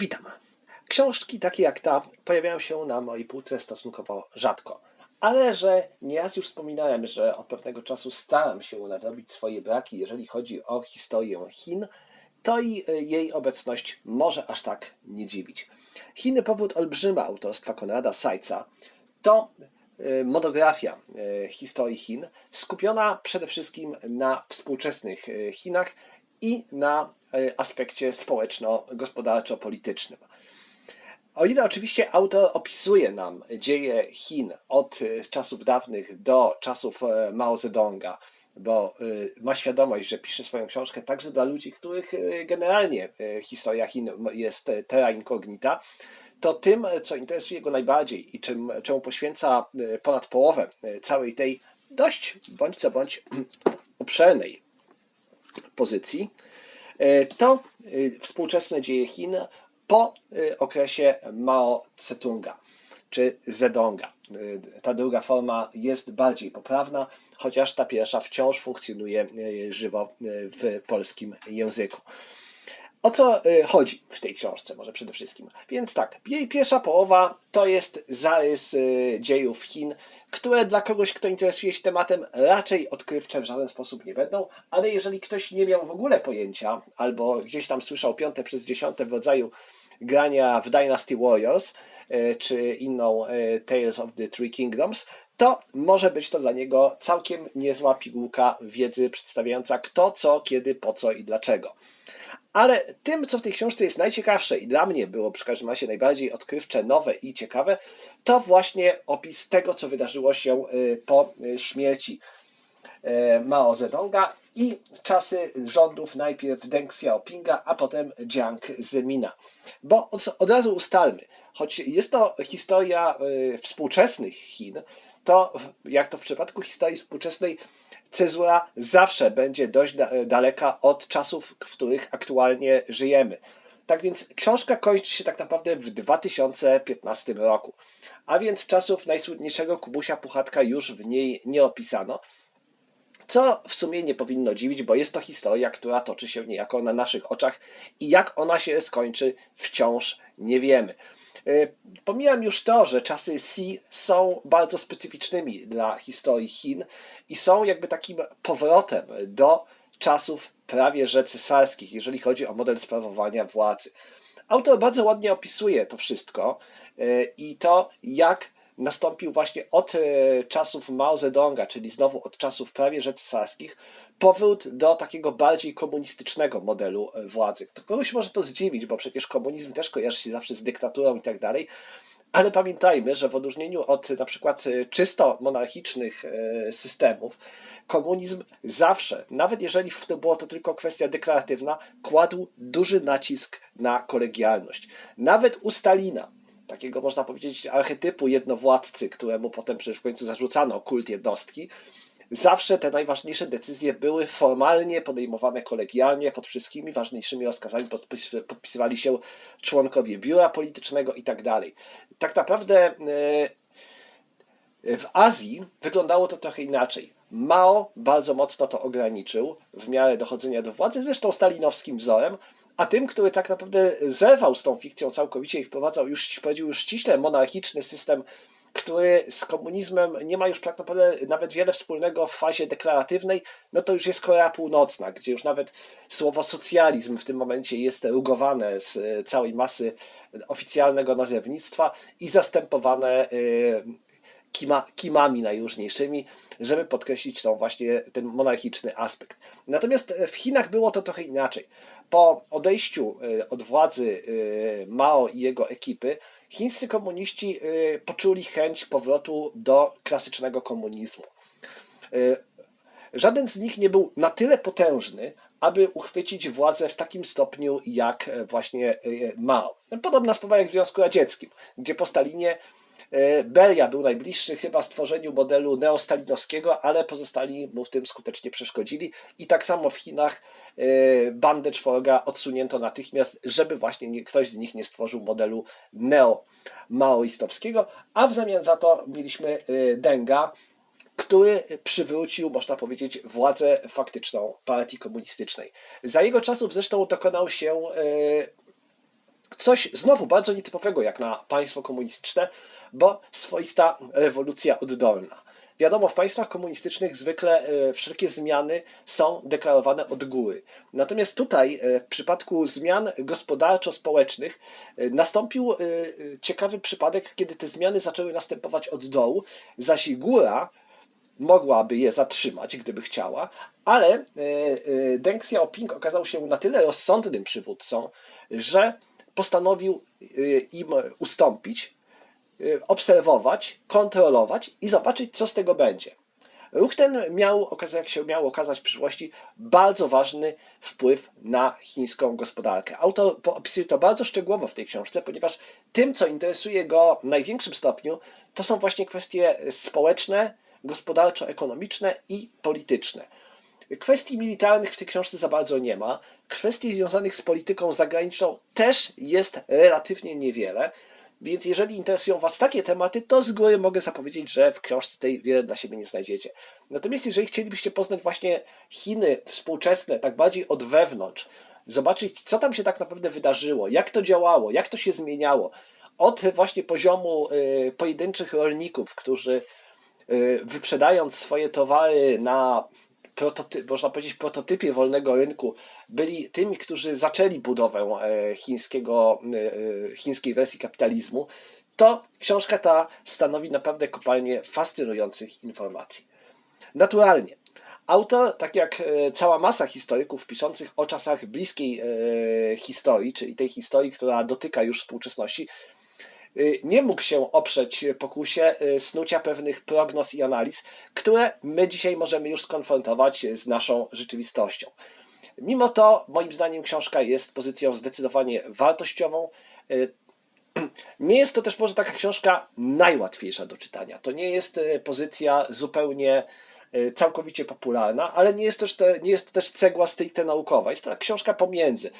Witam. Książki takie jak ta pojawiają się na mojej półce stosunkowo rzadko. Ale że nieraz już wspominałem, że od pewnego czasu staram się nadrobić swoje braki, jeżeli chodzi o historię Chin, to i y, jej obecność może aż tak nie dziwić. Chiny powód olbrzyma autorstwa Konrada Sajca to y, monografia y, historii Chin, skupiona przede wszystkim na współczesnych Chinach i na aspekcie społeczno-gospodarczo-politycznym. O ile oczywiście autor opisuje nam dzieje Chin od czasów dawnych do czasów Mao Zedonga, bo ma świadomość, że pisze swoją książkę także dla ludzi, których generalnie historia Chin jest terra incognita, to tym, co interesuje go najbardziej i czym, czemu poświęca ponad połowę całej tej dość bądź co bądź obszernej pozycji, to współczesne dzieje Chin po okresie Mao Tse-tunga czy Zedonga. Ta druga forma jest bardziej poprawna, chociaż ta pierwsza wciąż funkcjonuje żywo w polskim języku. O co chodzi w tej książce, może przede wszystkim? Więc tak, jej pierwsza połowa to jest zarys dziejów Chin, które dla kogoś, kto interesuje się tematem, raczej odkrywcze w żaden sposób nie będą, ale jeżeli ktoś nie miał w ogóle pojęcia, albo gdzieś tam słyszał piąte przez dziesiąte w rodzaju grania w Dynasty Warriors, czy inną Tales of the Three Kingdoms, to może być to dla niego całkiem niezła pigułka wiedzy przedstawiająca kto, co, kiedy, po co i dlaczego. Ale tym, co w tej książce jest najciekawsze i dla mnie było przy każdym razie najbardziej odkrywcze, nowe i ciekawe, to właśnie opis tego, co wydarzyło się po śmierci Mao Zedonga i czasy rządów najpierw Deng Xiaopinga, a potem Jiang Zemina. Bo od razu ustalmy, choć jest to historia współczesnych Chin, to jak to w przypadku historii współczesnej, cezura zawsze będzie dość daleka od czasów, w których aktualnie żyjemy. Tak więc książka kończy się tak naprawdę w 2015 roku, a więc czasów najsłynniejszego Kubusia Puchatka już w niej nie opisano. Co w sumie nie powinno dziwić, bo jest to historia, która toczy się niejako na naszych oczach i jak ona się skończy, wciąż nie wiemy. Pomijam już to, że czasy Si są bardzo specyficznymi dla historii Chin i są jakby takim powrotem do czasów prawie że cesarskich, jeżeli chodzi o model sprawowania władzy. Autor bardzo ładnie opisuje to wszystko i to, jak nastąpił właśnie od czasów Mao Zedonga, czyli znowu od czasów prawie że cesarskich, powrót do takiego bardziej komunistycznego modelu władzy. To kogoś może to zdziwić, bo przecież komunizm też kojarzy się zawsze z dyktaturą i tak dalej, ale pamiętajmy, że w odróżnieniu od na przykład czysto monarchicznych systemów, komunizm zawsze, nawet jeżeli to było to tylko kwestia deklaratywna, kładł duży nacisk na kolegialność. Nawet u Stalina, takiego można powiedzieć archetypu jednowładcy, któremu potem przecież w końcu zarzucano kult jednostki, zawsze te najważniejsze decyzje były formalnie podejmowane kolegialnie, pod wszystkimi ważniejszymi rozkazami podpisywali się członkowie biura politycznego i tak dalej. Tak naprawdę w Azji wyglądało to trochę inaczej. Mao bardzo mocno to ograniczył w miarę dochodzenia do władzy, zresztą stalinowskim wzorem, a tym, który tak naprawdę zerwał z tą fikcją całkowicie i wprowadzał już, powiedział już ściśle monarchiczny system, który z komunizmem nie ma już tak naprawdę nawet wiele wspólnego w fazie deklaratywnej, no to już jest Korea Północna, gdzie już nawet słowo socjalizm w tym momencie jest rugowane z całej masy oficjalnego nazewnictwa i zastępowane kima, kimami najróżniejszymi, żeby podkreślić tą właśnie ten monarchiczny aspekt. Natomiast w Chinach było to trochę inaczej. Po odejściu od władzy Mao i jego ekipy, chińscy komuniści poczuli chęć powrotu do klasycznego komunizmu. Żaden z nich nie był na tyle potężny, aby uchwycić władzę w takim stopniu jak właśnie Mao. Podobna sprawa jak w Związku Radzieckim, gdzie po Stalinie Beria był najbliższy chyba stworzeniu modelu neostalinowskiego, ale pozostali mu w tym skutecznie przeszkodzili. I tak samo w Chinach bandę czworga odsunięto natychmiast, żeby właśnie ktoś z nich nie stworzył modelu neo-maoistowskiego, a w zamian za to mieliśmy Denga, który przywrócił, można powiedzieć, władzę faktyczną partii komunistycznej. Za jego czasów zresztą dokonał się Coś znowu bardzo nietypowego jak na państwo komunistyczne, bo swoista rewolucja oddolna. Wiadomo, w państwach komunistycznych zwykle e, wszelkie zmiany są deklarowane od góry. Natomiast tutaj, e, w przypadku zmian gospodarczo-społecznych, e, nastąpił ciekawy przypadek, kiedy te zmiany zaczęły następować od dołu, zaś góra mogłaby je zatrzymać, gdyby chciała, ale Deng Xiaoping okazał się na tyle rozsądnym przywódcą, że postanowił im ustąpić, Y, obserwować, kontrolować i zobaczyć, co z tego będzie. Ruch ten miał, jak się miał okazać w przyszłości, bardzo ważny wpływ na chińską gospodarkę. Autor opisuje to bardzo szczegółowo w tej książce, ponieważ tym, co interesuje go w największym stopniu, to są właśnie kwestie społeczne, gospodarczo-ekonomiczne i polityczne. Kwestii militarnych w tej książce za bardzo nie ma. Kwestii związanych z polityką zagraniczną też jest relatywnie niewiele. Więc jeżeli interesują Was takie tematy, to z góry mogę zapowiedzieć, że w książce tej wiele dla siebie nie znajdziecie. Natomiast jeżeli chcielibyście poznać właśnie Chiny współczesne, tak bardziej od wewnątrz, zobaczyć, co tam się tak naprawdę wydarzyło, jak to działało, jak to się zmieniało, od właśnie poziomu y, pojedynczych rolników, którzy y, wyprzedając swoje towary na prototyp, można powiedzieć, prototypie wolnego rynku, byli tymi, którzy zaczęli budowę e, chińskiego, e, chińskiej wersji kapitalizmu, to książka ta stanowi naprawdę kopalnię fascynujących informacji. Naturalnie, autor, tak jak e, cała masa historyków piszących o czasach bliskiej historii, czyli tej historii, która dotyka już współczesności, nie mógł się oprzeć pokusie y, snucia pewnych prognoz i analiz, które my dzisiaj możemy już skonfrontować z naszą rzeczywistością. Mimo to, moim zdaniem, książka jest pozycją zdecydowanie wartościową. Y, nie jest to też może taka książka najłatwiejsza do czytania. To nie jest pozycja zupełnie całkowicie popularna, ale nie jest, też te, nie jest to też cegła stricte naukowa. Jest to książka pomiędzy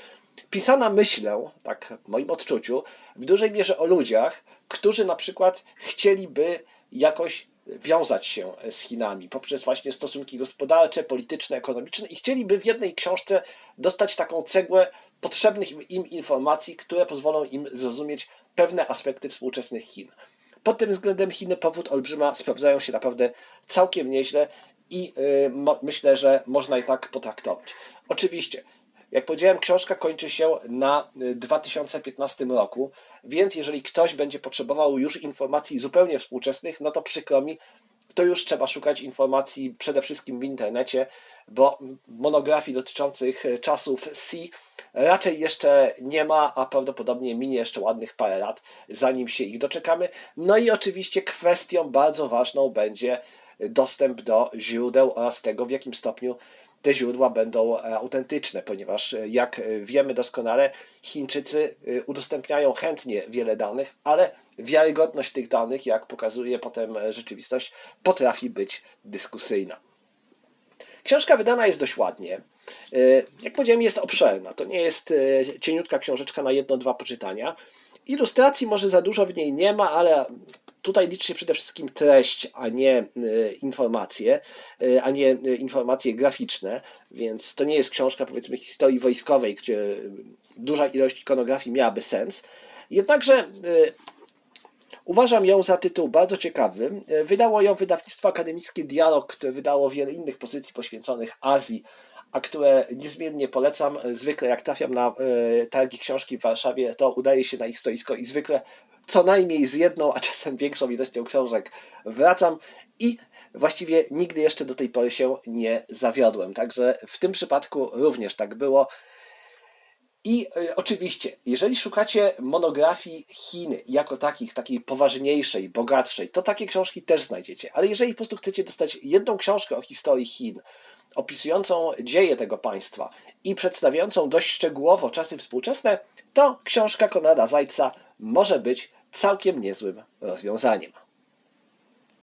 pisana, myślę, tak w moim odczuciu, w dużej mierze o ludziach, którzy na przykład chcieliby jakoś wiązać się z Chinami poprzez właśnie stosunki gospodarcze, polityczne, ekonomiczne i chcieliby w jednej książce dostać taką cegłę potrzebnych im informacji, które pozwolą im zrozumieć pewne aspekty współczesnych Chin. Pod tym względem Chiny powód olbrzyma sprawdzają się naprawdę całkiem nieźle i yy, myślę, że można i tak potraktować. Oczywiście, jak powiedziałem, książka kończy się na 2015 y, roku, więc jeżeli ktoś będzie potrzebował już informacji zupełnie współczesnych, no to przykro mi, to już trzeba szukać informacji przede wszystkim w internecie, bo monografii dotyczących y, czasów C raczej jeszcze nie ma, a prawdopodobnie minie jeszcze ładnych parę lat, zanim się ich doczekamy. No i oczywiście kwestią bardzo ważną będzie dostęp do źródeł oraz tego, w jakim stopniu te źródła będą e, autentyczne, ponieważ e, jak e, wiemy doskonale, Chińczycy udostępniają chętnie wiele danych, ale wiarygodność tych danych, jak pokazuje potem rzeczywistość, potrafi być dyskusyjna. Książka wydana jest dość ładnie. Jak powiedziałem, jest obszerna. To nie jest cieniutka książeczka na jedno, dwa poczytania. Ilustracji może za dużo w niej nie ma, ale tutaj liczy się przede wszystkim treść, a nie e, informacje, e, a nie e, informacje graficzne, więc to nie jest książka powiedzmy historii wojskowej, gdzie duża ilość ikonografii miałaby sens. Jednakże Uważam ją za tytuł bardzo ciekawy. Wydało ją wydawnictwo akademickie Dialog, które wydało wiele innych pozycji poświęconych Azji, a które niezmiennie polecam. Zwykle jak trafiam na targi książki w Warszawie, to udaje się na ich stoisko i zwykle co najmniej z jedną, a czasem większą ilością książek wracam i właściwie nigdy jeszcze do tej pory się nie zawiodłem. Także w tym przypadku również tak było. I y, oczywiście, jeżeli szukacie monografii Chiny jako takich, takiej poważniejszej, bogatszej, to takie książki też znajdziecie. Ale jeżeli po prostu chcecie dostać jedną książkę o historii Chin, opisującą dzieje tego państwa i przedstawiającą dość szczegółowo czasy współczesne, to książka Konrada Zajca może być całkiem niezłym rozwiązaniem.